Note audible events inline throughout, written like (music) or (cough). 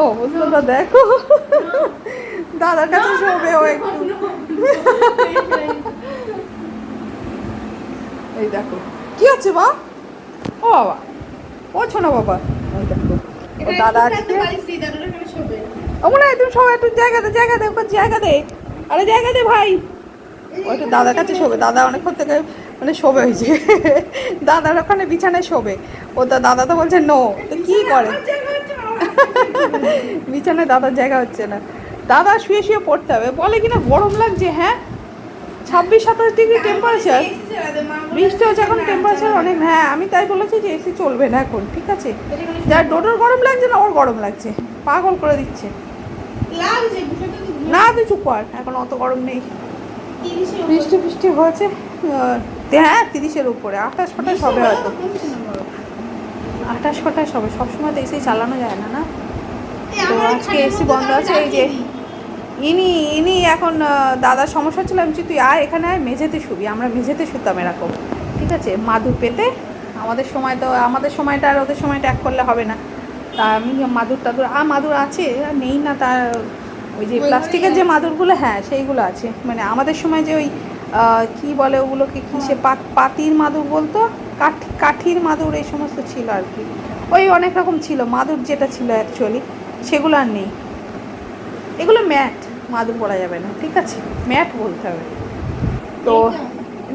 ও বুঝতে দেখো। দাদার কাছে শোবে ও একটু। এই দেখো। কি হচ্ছে বা ও বাবা। ও ছোনা বাবা। এই দেখো। দাদা আজকে ও মনে হয় তুমি সবাই একটু জায়গা দে জায়গা দে ওকে জায়গা দে। আরে জায়গা দে ভাই। ও একটু দাদার কাছে শোবে। দাদা অনেকক্ষণ থেকে মানে শোবে হয়েছে দাদার ওখানে বিছানায় শোবে। ও তো দাদা তো বলছে নো তো কি করে? বিছানায় দাদার জায়গা হচ্ছে না। দাদা শুয়ে শুয়ে পড়তে হবে। বলে কিনা গরম লাগছে হ্যাঁ? ছাব্বিশ সাতাশ ডিগ্রি টেম্পারেচার বৃষ্টি হচ্ছে এখন টেম্পারেচার অনেক হ্যাঁ আমি তাই বলেছি যে এসি চলবে না এখন ঠিক আছে? যার ডোডোর গরম লাগছে না ওর গরম লাগছে। পাগল করে দিচ্ছে। না তুই চুপ কর এখন অত গরম নেই। বৃষ্টি বৃষ্টি হয়েছে হ্যাঁ তিরিশের উপরে আঠাশ ফাটাশ হবে হয়তো। আঠাশ ফাটাশ হবে সবসময় তো এসি চালানো যায় না না? তো আজকে এসি বন্ধ আছে এই যে ইনি ইনি এখন দাদার সমস্যা ছিল আমি তুই আয় এখানে আয় মেঝেতে শুবি আমরা মেঝেতে শুতাম এরকম ঠিক আছে মাদুর পেতে আমাদের সময় তো আমাদের সময়টা আর ওদের সময়টা এক করলে হবে না। তা আমি মাদুর টাদুর আর মাদুর আছে আর নেই না তার ওই যে প্লাস্টিকের যে মাদুরগুলো হ্যাঁ সেইগুলো আছে। মানে আমাদের সময় যে ওই কি বলে ওগুলোকে কি সে পাতির মাদুর বলতো? কাঠ কাঠির মাদুর এই সমস্ত ছিল আর কি। ওই অনেক রকম ছিল মাদুর যেটা ছিল অ্যাকচুয়ালি সেগুলো আর নেই। এগুলো ম্যাট মাদুর পরা যাবে না ঠিক আছে? ম্যাট বলতে হবে। তো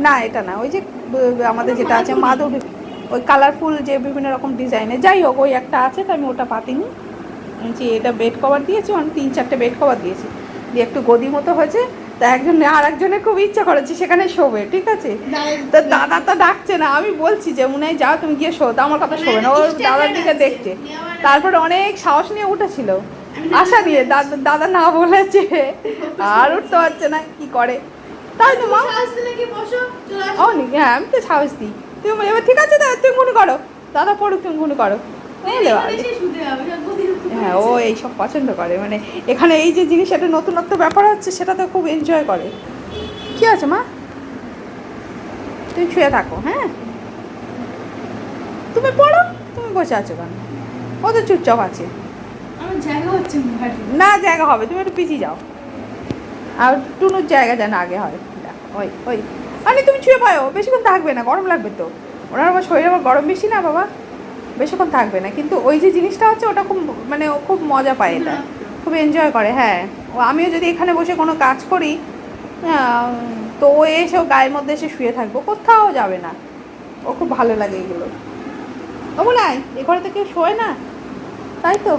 না এটা না ওই যে আমাদের যেটা আছে মাদুর? ওই কালারফুল যে বিভিন্ন রকম ডিজাইনে যাই হোক ওই একটা আছে তো আমি ওটা পাতিনি। যে এটা বেড কভার দিয়েছি অনেক তিন চারটে বেড কভার দিয়েছি। দিয়ে একটু গদি মতো হয়েছে তা একজন আর একজনের খুব ইচ্ছা করেছে সেখানে শোবে ঠিক আছে? তো দাদা তো ডাকছে না আমি বলছি যে মনে হয় যাও তুমি গিয়ে শো তো আমার কথা শোবে না। ও দাদার দিকে দেখছে। তারপরে অনেক সাহস নিয়ে উঠেছিল। আশা নিয়ে দাদা দাদা না বলেছে আর উঠতে পারছে না কি করে? তাই তো মা ও নি হ্যাঁ আমি তো সাহস দিই। তুমি বলে, এবার ঠিক আছে দাদা তুমি মনে করো। দাদা পড়ুক তুমি মনে করো। হ্যাঁ। ও এইসব পছন্দ করে। মানে এখানে এই যে জিনিস একটা নতুনত্ব ব্যাপার হচ্ছে সেটা তো খুব এনজয় করে। কি আছে মা? তুমি শুয়ে থাকো হ্যাঁ? তুমি পড়ো তুমি বসে আছো কেন? ও তো চুপচাপ আছে। না জায়গা হবে তুমি একটু পিছিয়ে যাও। আর টুনুর জায়গা যেন আগে হয়। দেখো, ওই ওই। আরে তুমি ছুঁয়ে পাও বেশিক্ষণ থাকবে না গরম লাগবে তো। ওনার আমার শরীরে আবার গরম বেশি না বাবা? বেশিক্ষণ থাকবে না। কিন্তু ওই যে জিনিসটা হচ্ছে ওটা খুব মানে ও খুব মজা পায় এটা। খুব এনজয় করে হ্যাঁ। ও আমিও যদি এখানে বসে কোনো কাজ করি তো ও এসে ও গায়ের মধ্যে এসে শুয়ে থাকব। কোথাও যাবে না। ও খুব ভালো লাগে এগুলো। ও বলে আয় এ ঘরে তো কেউ শোয় না। তাই তো।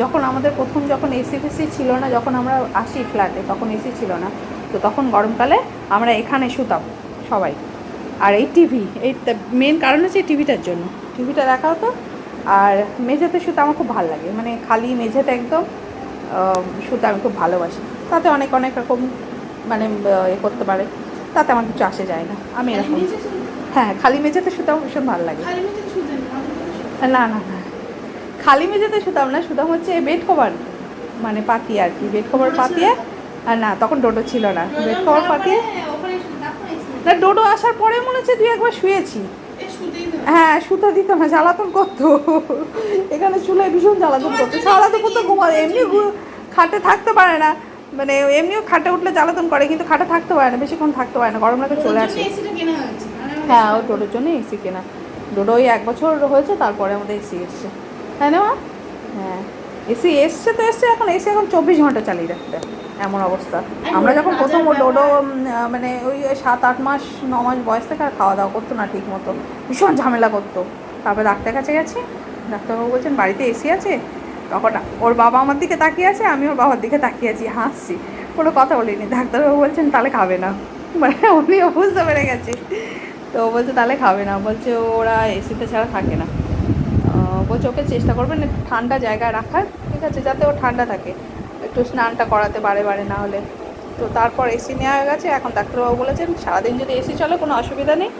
যখন আমাদের প্রথম যখন এসি ফেসি ছিল না যখন আমরা আসি ফ্ল্যাটে তখন এসি ছিল না। তো তখন গরমকালে আমরা এখানে শুতাম সবাই। আর এই টিভি এই মেন কারণ হচ্ছে টিভিটার জন্য। টিভিটা দেখা হতো আর মেঝেতে শুতে আমার খুব ভালো লাগে। মানে খালি মেঝেতে একদম শুতে আমি খুব ভালোবাসি। তাতে অনেক অনেক রকম মানে এ করতে পারে। তাতে আমার কিছু আসে যায় না। আমি এরকম। হ্যাঁ খালি মেঝেতে শুতে আমার ভীষণ ভালো লাগে। না না না। খালি মেঝেতে শুতাম না শুতাম হচ্ছে বেড কভার। মানে পাতি আর কি বেড কভার পাতিয়ে। আর না তখন ডোডো ছিল না। বেড কভার পাতিয়ে। না ডোডো আসার পরে মনে হচ্ছে দুই একবার শুয়েছি। তো হ্যাঁ শুতে দিত না জ্বালাতন করতো। এখানে চুলায় ভীষণ জ্বালাতন করতো। জ্বালাতন করতো ঘুমাতে এমনি খাটে থাকতে পারে না। মানে এমনিও খাটে উঠলে জ্বালাতন করে কিন্তু খাটে থাকতে পারে না বেশিক্ষণ থাকতে পারে না গরম লাগে চলে আসে। মানে হ্যাঁ ও ডোডোর জন্য এসি কেনা। ডোডো ওই এক বছর হয়েছে তারপরে আমাদের এসি এসছে। তাই না মা? হ্যাঁ এসি এসছে তো এসছে এখন এসি এখন চব্বিশ ঘণ্টা চালিয়ে রাখতে এমন অবস্থা। আমরা যখন প্রথম ও ডোডো মানে ওই সাত, আট মাস, ন মাস বয়স থেকে আর খাওয়া দাওয়া করতো না ঠিক মতো ভীষণ ঝামেলা করতো। তারপরে ডাক্তার কাছে গেছি। ডাক্তারবাবু বলছেন, বাড়িতে এসি আছে? তখন ওর বাবা আমার দিকে তাকিয়ে আছে, আমি ওর বাবার দিকে তাকিয়ে আছি, হাসছি। কোনো কথা বলিনি। ডাক্তারবাবু বলছেন, তাহলে খাবে না। মানে উনিও বুঝতে পেরে গেছে। তো বলছে, তাহলে খাবে না। বলছে, ওরা এসিতে ছাড়া থাকে না। বলছে, ওকে চেষ্টা করবেন ঠান্ডা জায়গায় রাখার। ঠিক আছে, যাতে ও ঠান্ডা থাকে। একটু স্নানটা করাতে বারে বারে না হলে। তো তারপর এসি নেওয়া হয়ে গেছে এখন ডাক্তারবাবু বলেছেন সারাদিন যদি এসি চলে কোনো অসুবিধা নেই।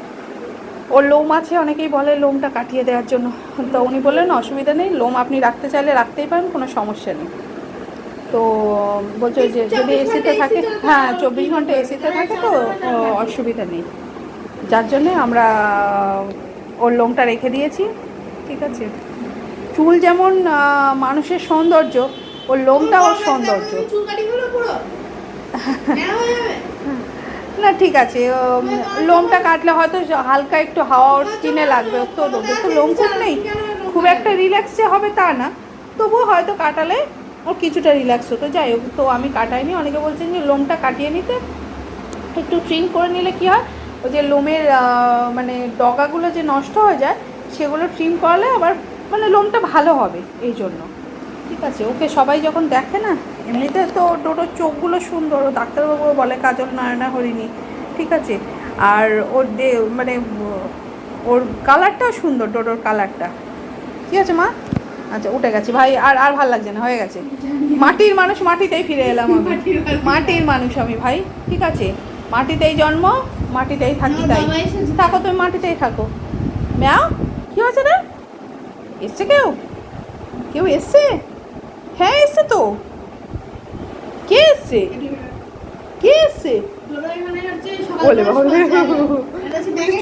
ওর লোম আছে অনেকেই বলে লোমটা কাটিয়ে দেওয়ার জন্য। তো উনি বললেন অসুবিধা নেই লোম আপনি রাখতে চাইলে রাখতেই পারেন কোনো সমস্যা নেই। তো বলছে যে যদি এসিতে থাকে হ্যাঁ চব্বিশ ঘণ্টা এসিতে থাকে তো অসুবিধা নেই। যার জন্যে আমরা ওর লোমটা রেখে দিয়েছি ঠিক আছে। চুল যেমন মানুষের সৌন্দর্য ওর লোমটা ওর সৌন্দর্য। (laughs) হয়ে না ঠিক আছে উম, লোমটা কাটলে হয়তো হালকা একটু হাওয়া ওর স্কিনে লাগবে ওর তো ওদের তো লোম খুব নেই। খুব একটা রিল্যাক্স যে হবে তা না তবুও হয়তো কাটালে ওর কিছুটা রিল্যাক্স হতো। যাই হোক তো আমি কাটাইনি অনেকে বলছেন যে লোমটা কাটিয়ে নিতে। একটু ট্রিম করে নিলে কি হয় ওই যে লোমের মানে ডগাগুলো যে নষ্ট হয়ে যায় সেগুলো ট্রিম করালে আবার মানে লোমটা ভালো হবে এই জন্য। আছে ওকে সবাই যখন দেখে না এমনিতে তো ডোটোর চোখগুলো সুন্দর ও ডাক্তারবাবুও বলে কাজল নয়না হরিণী ঠিক আছে? আর ওর দে মানে ওর কালারটাও সুন্দর ডোটোর কালারটা। ঠিক আছে মা? আচ্ছা উঠে গেছি। ভাই আর আর ভালো লাগছে না হয়ে গেছে। মাটির মানুষ মাটিতেই ফিরে এলাম আমি। মাটির মানুষ। আমি ভাই ঠিক আছে? মাটিতেই জন্ম মাটিতেই থাকি তাই। থাকো তুমি মাটিতেই থাকো। ম্যাও কি হয়েছে রে? এসছে কেউ? কেউ এসছে? হ্যাঁ এসছে তো। কে এসছে? কে এসছে? বলে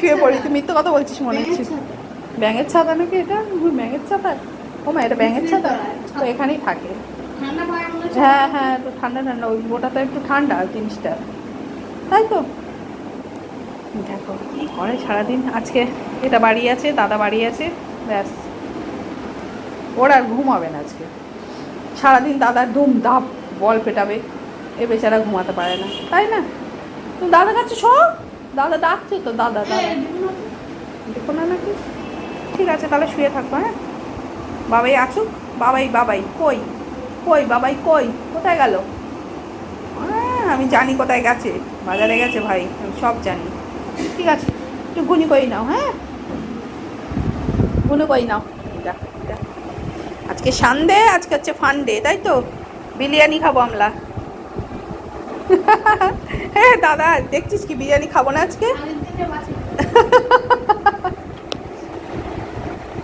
শুয়ে পড়ি। তুই মিথ্যে কথা বলছিস মনে হচ্ছে। ব্যাঙের ছাতা। নাকি এটা? ব্যাঙের ছাতা? ও মা, এটা ব্যাঙের ছাতা? তো এখানেই থাকে। হ্যাঁ হ্যাঁ একটু ঠান্ডা ঠান্ডা। ওই ওটা তো একটু ঠান্ডা জিনিসটা। তাই তো? দেখো করে সারাদিন আজকে এটা বাড়ি আছে, দাদা বাড়ি আছে, ব্যাস। ওর আর ঘুম না আজকে। সারাদিন দাদার ধুম ধাপ বল পেটাবে এ বেচারা ঘুমাতে পারে না তাই না? তুমি দাদা কাছে সব দাদা ডাকছে তো দাদা দাদা। হ্যাঁ। দেখো না। নাকি? ঠিক আছে তাহলে শুয়ে থাকব হ্যাঁ? বাবাই আসুক বাবাই বাবাই কই? কই বাবাই কই? কোথায় গেল? আমি জানি কোথায় গেছে বাজারে গেছে ভাই আমি সব জানি। ঠিক আছে একটু গুনি কই নাও হ্যাঁ? গুনি কই নাও। আজকে সানডে, আজকে হচ্ছে ফান্ডে তাই তো? বিরিয়ানি খাব আমরা। (laughs) হ্যাঁ দাদা, দেখছিস কি বিরিয়ানি খাব না আজকে। (laughs)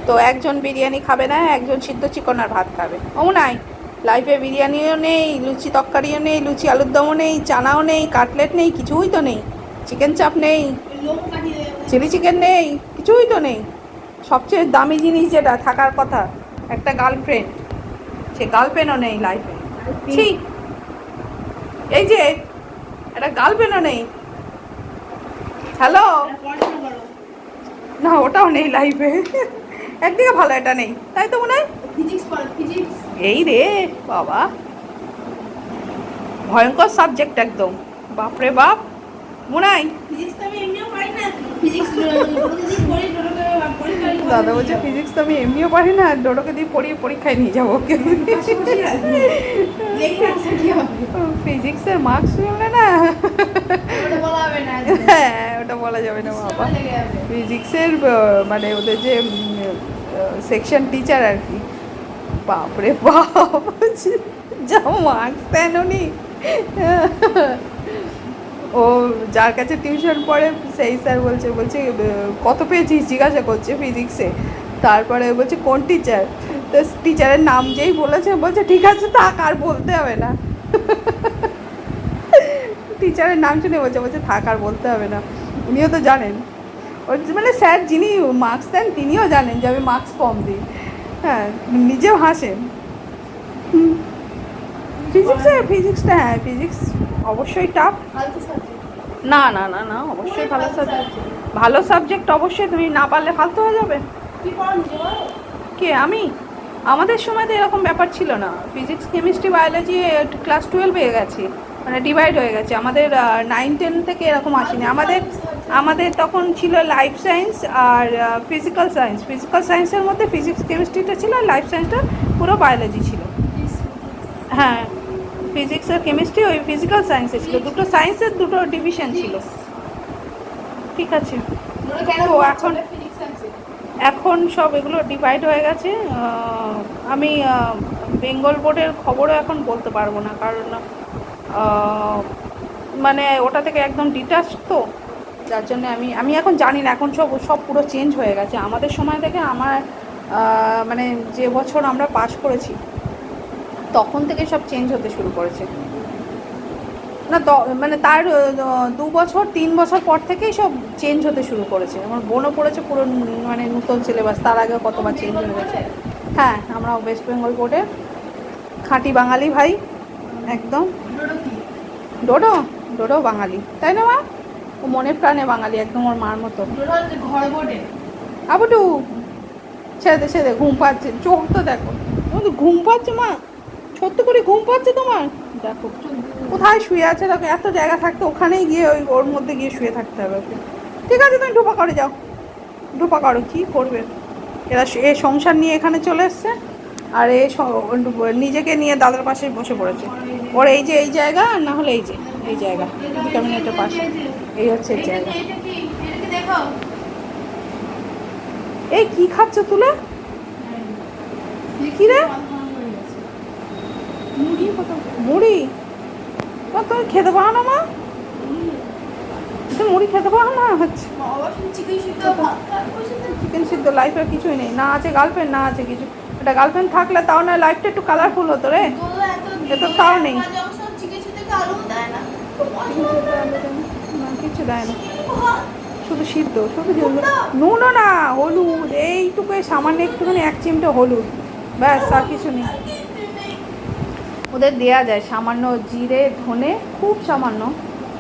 তো একজন বিরিয়ানি খাবে না, একজন সিদ্ধ চিকন আর ভাত খাবে। ও নাই। লাইফে বিরিয়ানিও নেই, লুচি তরকারিও নেই, লুচি আলুর দমও নেই, চানাও নেই, কাটলেট নেই, কিছুই তো নেই। চিকেন চাপ নেই। চিলি চিকেন নেই, কিছুই তো নেই। সবচেয়ে দামি জিনিস যেটা থাকার কথা একটা গার্লফ্রেন্ড সে গার্লফ্রেন্ডও নেই লাইফে ছি। এই যে একটা গার্লফ্রেন্ডও নেই। হ্যালো। না ওটাও নেই লাইফে একদিকে ভালো এটা নেই। তাই তো মনে হয়। এই রে বাবা। ভয়ঙ্কর সাবজেক্ট একদম। বাপরে বাপ। মনে Physics দাদা বলছে ফিজিক্স তো আমি এমনিও পারি না ডোডোকে দিয়ে পড়িয়ে পরীক্ষায় নিয়ে যাব? ফিজিক্সের মার্কস শুনলে না হ্যাঁ ওটা বলা যাবে না, বাবা। ফিজিক্সের মানে ওদের যে সেকশন টিচার আর কি বাপরে বাপ, যা মার্কস দেন উনি ও যার কাছে টিউশন পড়ে, সেই স্যার বলছে বলছে কত পেয়েছিস? জিজ্ঞাসা করছে ফিজিক্সে তারপরে বলছে, কোন টিচার তো টিচারের নাম যেই বলেছে, বলছে, ঠিক আছে, থাক, আর বলতে হবে না। টিচারের নাম শুনে বলছে বলছে, থাক, আর বলতে হবে না। উনিও তো জানেন। ওর মানে স্যার যিনি মার্কস দেন, তিনিও জানেন যে, আমি মার্কস কম দিই। হ্যাঁ নিজেও হাসেন। ফিজিক্সে ফিজিক্সটা হ্যাঁ ফিজিক্স অবশ্যই টাফ না না না না অবশ্যই ভালো সাবজেক্ট ভালো সাবজেক্ট অবশ্যই তুমি না পারলে ফালতু হয়ে যাবে। কি আমি? আমাদের সময় তো এরকম ব্যাপার ছিল না। ফিজিক্স কেমিস্ট্রি বায়োলজি ক্লাস টুয়েলভে গেছে। মানে ডিভাইড হয়ে গেছে। আমাদের নাইন টেন থেকে এরকম আসেনি। আমাদের আমাদের তখন ছিল লাইফ সায়েন্স আর ফিজিক্যাল সায়েন্স ফিজিক্যাল সায়েন্সের মধ্যে ফিজিক্স কেমিস্ট্রিটা ছিল আর লাইফ সায়েন্সটা পুরো বায়োলজি ছিল। হ্যাঁ। ফিজিক্স আর কেমিস্ট্রি ওই ফিজিক্যাল সায়েন্সে ছিল। দুটো সায়েন্সের দুটো ডিভিশন ছিল। ঠিক আছে। তো এখন-। এখন সব এগুলো ডিভাইড হয়ে গেছে। আমি বেঙ্গল বোর্ডের খবরও এখন বলতে পারব না। কারণ মানে ওটা থেকে একদম ডিটাচ তো। যার জন্য আমি আমি এখন জানি না। এখন সব সব পুরো চেঞ্জ হয়ে গেছে। আমাদের সময় থেকে আমার মানে যে বছর আমরা পাশ করেছি তখন থেকে সব চেঞ্জ হতে শুরু করেছে। না মানে তার দু বছর তিন বছর পর থেকেই সব চেঞ্জ হতে শুরু করেছে। আমার বোনও পড়েছে পুরো মানে নতুন সিলেবাস তার আগে কতবার চেঞ্জ হয়ে গেছে। হ্যাঁ আমরা ওয়েস্ট বেঙ্গল বোর্ডে খাঁটি বাঙালি ভাই একদম। ডোডো? ডোডো বাঙালি। তাই না মা? ও মনে প্রাণে বাঙালি একদম ওর মার মতো। আবুটু ছেড়ে দে ছেড়ে দে ঘুম পাচ্ছে চোখ তো দেখো। ঘুম পাচ্ছে মা? সত্য করে ঘুম পাচ্ছে তোমার? দেখো, কোথায় শুয়ে আছে? দেখো, এত জায়গা থাকতে ওখানেই গিয়ে ওই ওর মধ্যে গিয়ে শুয়ে থাকতে হবে ওকে। ঠিক আছে, তুমি ঢোপা করে যাও। ঢোপা করো, কী করবে? এরা এ সংসার নিয়ে এখানে চলে এসছে, আর এ নিজেকে নিয়ে দাদার পাশে বসে পড়েছে। ওর এই যে, এই জায়গা, আর না হলে এই যে, এই জায়গা ক্যাবিনেটের পাশে। এই হচ্ছে এই জায়গা। এই কি খাচ্ছ তুলে? কি রে? মুড়ি কত? মুড়ি? মা তুমি খেতে পারো না মা। তুমি মুড়ি খেতে পারো না হচ্ছে। চিকেন সিদ্ধ লাইফে কিছুই নেই। না আছে গার্লফ্রেন্ড না আছে কিছু। একটা গার্লফ্রেন্ড থাকলে তাও না লাইফটা একটু কালারফুল হতো রে। দোলো এত এ তো তাও নেই। না। না। না কিছু দেয় না। শুধু সিদ্ধ শুধু নুনও না হলুদ। এইটুকু সামান্য একটুখানি এক চিমটে হলুদ। ব্যাস আর কিছু নেই। ওদের দেয়া যায়। সামান্য জিরে ধনে খুব সামান্য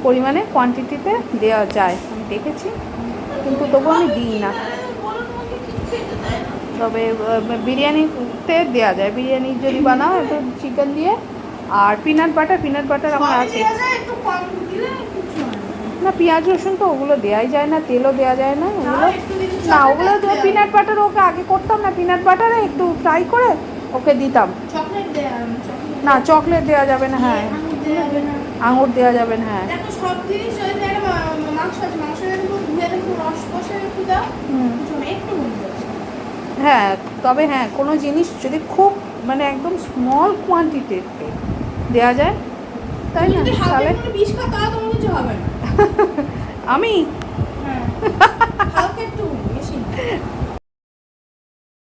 পরিমাণে কোয়ান্টিটিতে দেওয়া যায়। আমি দেখেছি কিন্তু তবু আমি দিই না। তবে বিরিয়ানিতে দেওয়া যায়। বিরিয়ানি যদি বানাও একটু চিকেন দিয়ে আর পিনাট বাটার পিনাট বাটার আমার আছে। না। পেঁয়াজ রসুন তো ওগুলো দেওয়াই যায় না তেলও দেওয়া যায় না ওগুলো না ওগুলো পিনাট বাটার ওকে আগে করতাম না পিনাট বাটারে একটু ফ্রাই করে ওকে দিতাম। Chocolate না চকলেট দেওয়া যাবে না হ্যাঁ। আঙুর দেওয়া যাবে না। হ্যাঁ। সব জিনিস। হ্যাঁ তবে হ্যাঁ কোনো জিনিস যদি খুব মানে একদম স্মল কোয়ান্টিটিতে দেওয়া যায় তাই না? তাহলে (laughs) আমি? হ্যাঁ।